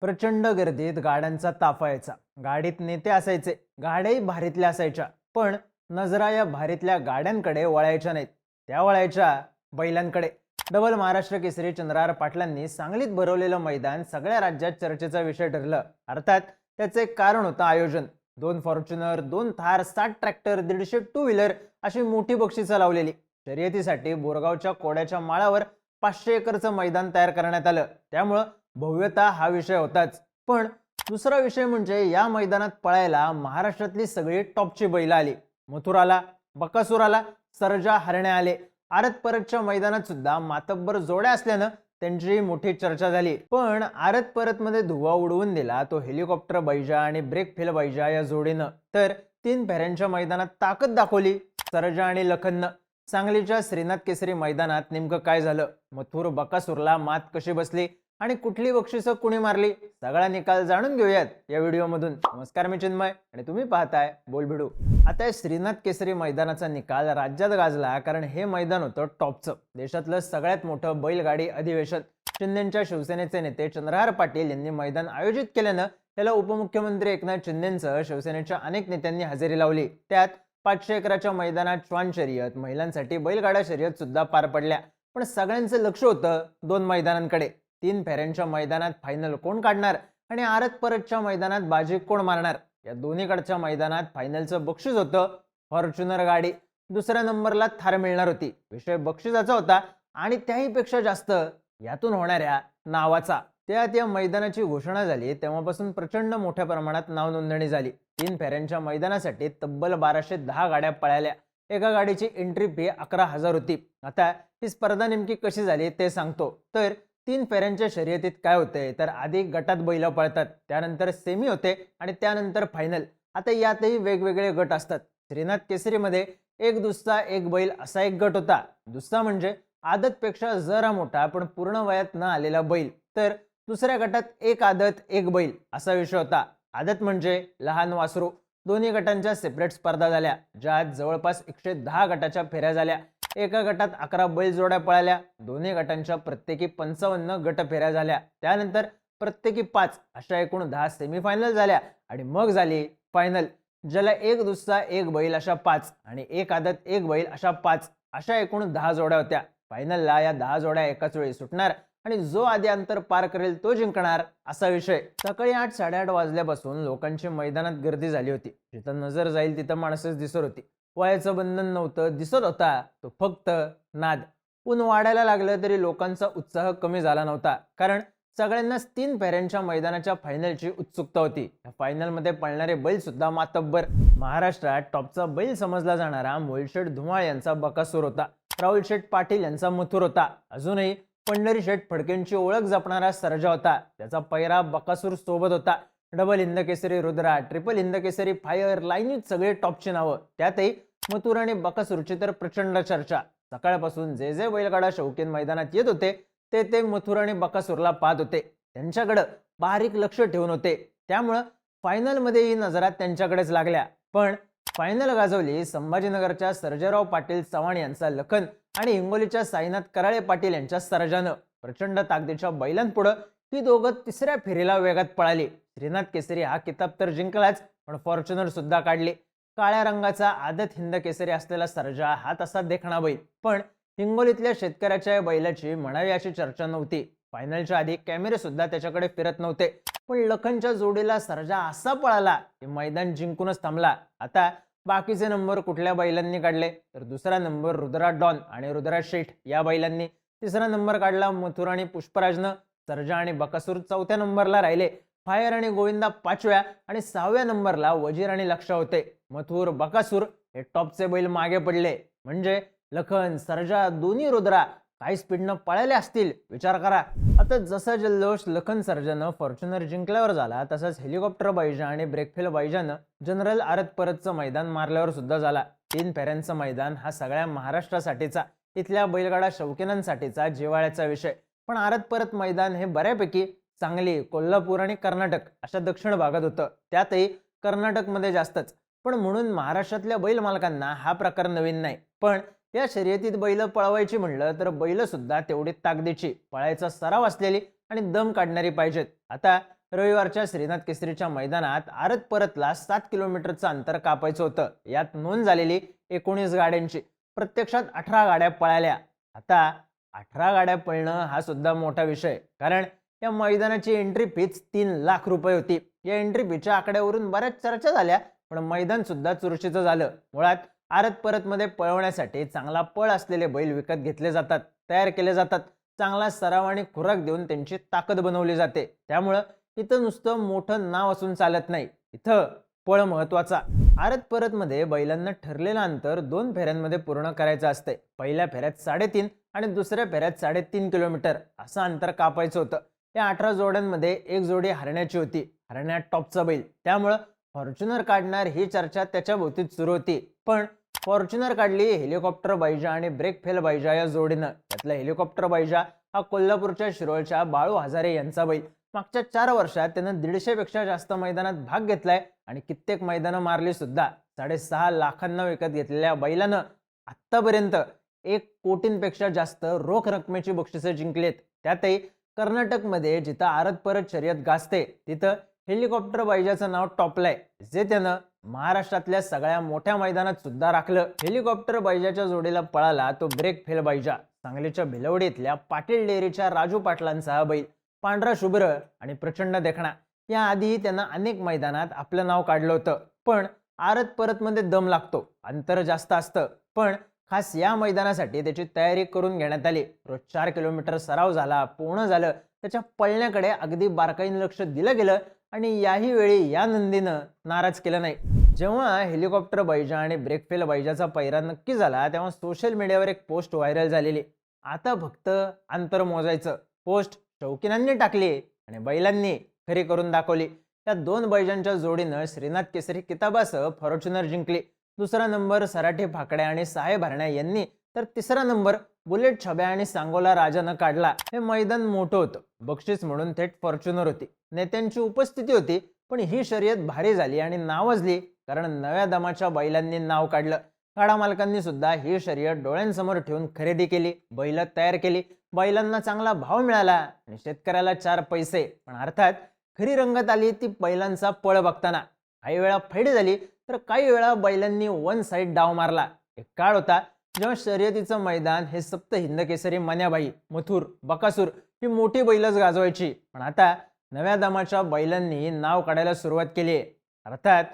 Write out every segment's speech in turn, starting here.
प्रचंड गर्दीत गाड्यांचा ताफा यायचा. गाडीत नेते असायचे. गाड्याही भारीतल्या असायच्या. पण नजरा या भारीतल्या गाड्यांकडे वळायच्या नाहीत. त्या वळायच्या बैलांकडे. डबल महाराष्ट्र केसरी चंद्रार पाटलांनी सांगलीत भरवलेलं मैदान सगळ्या राज्यात चर्चेचा विषय ठरलं. अर्थात त्याचं एक कारण होतं आयोजन. दोन फॉर्च्युनर दोन थार सात ट्रॅक्टर दीडशे टू व्हीलर अशी मोठी बक्षिसं लावलेली. शर्यतीसाठी बोरगावच्या कोड्याच्या माळावर पाचशे एकरचं मैदान तयार करण्यात आलं. त्यामुळं भव्यता हा विषय होताच. पण दुसरा विषय म्हणजे या मैदानात पळायला महाराष्ट्रातली सगळी टॉपची बैल आली. मथुराला बकासुराला सरजा हरण्या आले. आरत परतच्या मैदानात सुद्धा मातब्बर जोड्या असल्यानं त्यांची मोठी चर्चा झाली. पण आरत परत मध्ये धुवा उडवून दिला तो हेलिकॉप्टर बैजा आणि ब्रेक फेल बैजा या जोडीनं. तर तीन फेऱ्यांच्या मैदानात ताकद दाखवली सरजा आणि लखननं. सांगलीच्या श्रीनाथ केसरी मैदानात नेमकं काय झालं? मथुर बकासूरला मात कशी बसली? आणि कुठली बक्षिसं कुणी मारली सगळा निकाल जाणून घेऊयात या व्हिडिओमधून. नमस्कार मी चिन्मय आणि तुम्ही पाहताय बोलभिडू आता या श्रीनाथ केसरी मैदानाचा निकाल राज्यात गाजला कारण हे मैदान होतं टॉपचं. देशातलं सगळ्यात मोठं बैलगाडी अधिवेशन. शिंदेच्या शिवसेनेचे नेते चंद्रहार पाटील यांनी मैदान आयोजित केल्यानं त्याला उपमुख्यमंत्री एकनाथ शिंदेंसह शिवसेनेच्या अनेक नेत्यांनी हजेरी लावली. त्यात पाचशे एकराच्या मैदानात श्वान शर्यत महिलांसाठी बैलगाडा शर्यत सुद्धा पार पडल्या. पण सगळ्यांचं लक्ष होतं दोन मैदानांकडे. तीन फेऱ्यांच्या मैदानात फायनल कोण काढणार? आणि आरत परतच्या मैदानात बाजी कोण मारणार? या दोन्हीकडच्या मैदानात फायनलचं बक्षीस होतं फॉर्च्युनर गाडी. दुसऱ्या नंबरला थार मिळणार होती. विषय बक्षिसाचा होता आणि त्याही पेक्षा जास्त यातून होणाऱ्या नावाचा. त्यात या मैदानाची घोषणा झाली. तेव्हापासून प्रचंड मोठ्या प्रमाणात नाव नोंदणी झाली. तीन फेऱ्यांच्या मैदानासाठी तब्बल बाराशे दहा गाड्या पळाल्या. एका गाडीची एंट्री फी अकरा हजार होती. आता ही स्पर्धा नेमकी कशी झाली ते सांगतो. तर तीन फेऱ्यांच्या शर्यतीत काय होतंय? तर आधी गटात बैल पळतात त्यानंतर सेमी होते आणि त्यानंतर फायनल आता यातही वेगवेगळे गट असतात. श्रीनाथ केसरीमध्ये एक दुसरा एक बैल असा एक गट होता. दुसरा म्हणजे आदतपेक्षा जरा मोठा पण पूर्ण वयात न आलेला बैल. तर दुसऱ्या गटात एक आदत एक बैल असा विषय होता. आदत म्हणजे लहान वासरू. दोन्ही गटांच्या सेपरेट स्पर्धा झाल्या ज्यात जवळपास एकशे दहा गटाच्या फेऱ्या झाल्या. एका गटात अकरा बैल जोड्या पळाल्या. दोन्ही गटांच्या प्रत्येकी पंचावन्न गट फेऱ्या झाल्या. त्यानंतर प्रत्येकी पाच अशा एकूण दहा सेमीफायनल झाल्या आणि मग झाली फायनल ज्याला एक दुसरा एक बैल अशा पाच आणि एक आदत एक बैल अशा पाच अशा एकूण दहा जोड्या होत्या. फायनलला या दहा जोड्या एकाच वेळी सुटणार आणि जो आधी अंतर पार करेल तो जिंकणार असा विषय. सकाळी आठ साडेआठ वाजल्यापासून लोकांची मैदानात गर्दी झाली होती. जिथं नजर जाईल तिथं माणसंच दिसत होती. वयाचं बंधन नव्हतं दिसत होता तो फक्त नाद. ऊन वाढायला लागलं तरी लोकांचा उत्साह कमी झाला नव्हता कारण सगळ्यांनाच तीन फेऱ्यांच्या मैदानाच्या फायनलची उत्सुकता होती. या फायनलमध्ये पळणारे बैल सुद्धा मातब्बर. महाराष्ट्रात टॉपचा बैल समजला जाणारा मोलशेठ धुमाळ यांचा बकासूर होता. राहुल शेठ पाटील यांचा मथुर होता. अजूनही पंढरी शेठ फडकेंची ओळख जपणारा सर्जा होता. त्याचा पैरा बकासूर सोबत होता. Double Hindkesari Rudra triple Hindkesari fire लाईनीत सगळे टॉपची नावं. त्यातही मथुर आणि बकासूरची तर प्रचंड चर्चा. सकाळपासून जे जे बैलगाडा शौकीन मैदानात येत होते ते ते मथुर आणि बकासूरला पाहत होते. त्यांच्याकडं बारीक लक्ष ठेवून होते. त्यामुळं फायनलमध्येही नजरात त्यांच्याकडेच लागल्या. पण फायनल गाजवली संभाजीनगरच्या सर्जेराव पाटील चव्हाण यांचा लखन आणि हिंगोलीच्या साईनाथ कराळे पाटील यांच्या सर्जानं. प्रचंड ताकदीच्या बैलांपुढं ही दोघं तिसऱ्या फेरीला वेगात पळाली. श्रीनाथ केसरी हा किताब तर जिंकलाच पण फॉर्च्युनर सुद्धा काढली. काळ्या रंगाचा आदत हिंद केसरी असलेला सर्जा हा तसा देखणा बैल. पण हिंगोलीतल्या शेतकऱ्याच्या या बैलाची म्हणावी अशी चर्चा नव्हती. फायनलच्या आधी कॅमेरे सुद्धा त्याच्याकडे फिरत नव्हते. पण लखनच्या जोडीला सर्जा असा पळाला की मैदान जिंकूनच थांबला. आता बाकीचे नंबर कुठल्या बैलांनी काढले? तर दुसरा नंबर रुद्रा डॉन आणि रुद्रा शेठ या बैलांनी. तिसरा नंबर काढला मथुर आणि पुष्पराजनं. सर्जा आणि बकासूर चौथ्या नंबरला राहिले. फायर आणि गोविंदा पाचव्या आणि सहाव्या नंबरला वजीर आणि लक्ष होते. मथुर बकासूर हे टॉपचे बैल मागे पडले. म्हणजे लखन सर्जा दोन्ही रुद्रा काही स्पीडनं पळाले असतील? विचार करा. आता जसा जल्लोष लखन सर्जनं फॉर्च्युनर जिंकल्यावर झाला तसाच हेलिकॉप्टर बैजा आणि ब्रेकफेल बैजानं जनरल आरत परतचं मैदान मारल्यावर सुद्धा झाला. तीन फेऱ्यांचं मैदान हा सगळ्या महाराष्ट्रासाठीचा इथल्या बैलगाडा शौकीनांसाठीचा जिवाळ्याचा विषय. पण आरत परत मैदान हे बऱ्यापैकी सांगली कोल्हापूर आणि कर्नाटक अशा दक्षिण भागात होतं. त्यातही कर्नाटकमध्ये जास्तच. पण म्हणून महाराष्ट्रातल्या बैल मालकांना हा प्रकार नवीन नाही. पण या शर्यतीत बैल पळवायची म्हणलं तर बैल सुद्धा तेवढी ताकदीची. पळायचा सराव असलेली आणि दम काढणारी पाहिजेत. आता रविवारच्या श्रीनाथ केसरीच्या मैदानात आरत परतला सात किलोमीटरचं अंतर कापायचं होतं. यात नोंद झालेली एकोणीस गाड्यांची. प्रत्यक्षात अठरा गाड्या पळाल्या. आता अठरा गाड्या पळणं हा सुद्धा मोठा विषय. कारण या मैदानाची एंट्री फीच तीन लाख रुपये होती. या एंट्री फीच्या आकड्यावरून बऱ्याच चर्चा झाल्या. पण मैदान सुद्धा चुरशीचं झालं. मुळात आरत परतमध्ये पळवण्यासाठी चांगला पळ असलेले बैल विकत घेतले जातात तयार केले जातात. चांगला सराव आणि खुराक देऊन त्यांची ताकद बनवली जाते. त्यामुळं इथं नुसतं मोठं नाव असून चालत नाही. इथं पळ महत्त्वाचा आरत परत मध्ये बैलांना ठरलेलं अंतर दोन फेऱ्यांमध्ये पूर्ण करायचं असतंय. पहिल्या फेऱ्यात साडेतीन आणि दुसऱ्या फेऱ्यात साडेतीन किलोमीटर असं अंतर कापायचं होतं. या अठरा जोड्यांमध्ये एक जोडी हरण्याची होती. हरण्यात टॉपचा बैल. त्यामुळं फॉर्च्युनर काढणार ही चर्चा त्याच्या भोवतीच सुरू होती. पण फॉर्च्युनर काढली हेलिकॉप्टर बायजा आणि ब्रेक फेल बायजा या जोडीनं. त्यातला हेलिकॉप्टर बायजा हा कोल्हापूरच्या शिरोळच्या बाळू हजारे यांचा बैल. मागच्या चार वर्षात त्यानं दीडशे पेक्षा जास्त मैदानात भाग घेतलाय आणि कित्येक मैदानं मारली सुद्धा. साडेसहा लाखांना विकत घेतलेल्या बैलानं आत्तापर्यंत एक कोटींपेक्षा जास्त रोख रकमेची बक्षिसं जिंकलेत. त्यातही कर्नाटकमध्ये जिथं आरत परत शर्यत गाजते तिथं हेलिकॉप्टर बैजाचं नाव टॉपलंय जे त्यानं महाराष्ट्रातल्या सगळ्या मोठ्या मैदानात सुद्धा राखलं. हेलिकॉप्टर बैजाच्या जोडीला पळाला तो ब्रेक फेल बैजा सांगलीच्या भिलवडीतल्या पाटील डेअरीच्या राजू पाटलांचा बैल पांढरा शुभ्र आणि प्रचंड देखणा. याआधी त्यानं अनेक मैदानात आपलं नाव काढलं होतं पण आरत परतमध्ये दम लागतो अंतर जास्त असतं. पण खास या मैदानासाठी त्याची तयारी करून घेण्यात आली. रोज चार किलोमीटर सराव झाला पूर्ण झालं. त्याच्या पळण्याकडे अगदी बारकाईने लक्ष दिलं गेलं. आणि याही वेळी या नंदीनं नाराज केलं नाही. जेव्हा हेलिकॉप्टर बैजा आणि ब्रेकफेल बैजाचा पैरा नक्की झाला तेव्हा सोशल मीडियावर एक पोस्ट व्हायरल झालेली. आता फक्त अंतर मोजायचं. पोस्ट शौकीनांनी टाकली आणि बैलांनी खरी करून दाखवली. त्या दोन बैजांच्या जोडीनं श्रीनाथ केसरी किताबासह फॉर्च्युनर जिंकली. दुसरा नंबर सराठी फाकड्या आणि साहेब भरण्या यांनी तर तिसरा नंबर बुलेट छब्या आणि सांगोला राजानं काढला. हे मैदान मोठं होतं. बक्षीस म्हणून थेट फॉर्च्युनर होती. नेत्यांची उपस्थिती होती पण ही शर्यत भारी झाली आणि नावजली कारण नव्या दमाच्या बैलांनी नाव काढलं. गाडा मालकांनी सुद्धा ही शर्यत डोळ्यांसमोर ठेवून खरेदी केली बैल तयार केली. बैलांना चांगला भाव मिळाला आणि शेतकऱ्याला चार पैसे. पण अर्थात खरी रंगत आली ती बैलांचा पळ बघताना. काही वेळा फैड झाली तर काही वेळा बैलांनी वन साईड डाव मारला. एक काळ होता जेव्हा शर्यतीचं मैदान हे सप्त हिंद केसरी मन्याबाई मथुर बकासूर ही मोठी बैलच गाजवायची. पण आता नव्या दमाच्या बैलांनी नाव काढायला सुरुवात केली आहे. अर्थात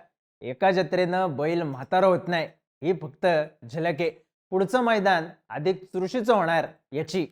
एका जत्रेनं बैल म्हातारा होत नाही. ही फक्त झलके. पुढचं मैदान अधिक चुरशीचं होणार याची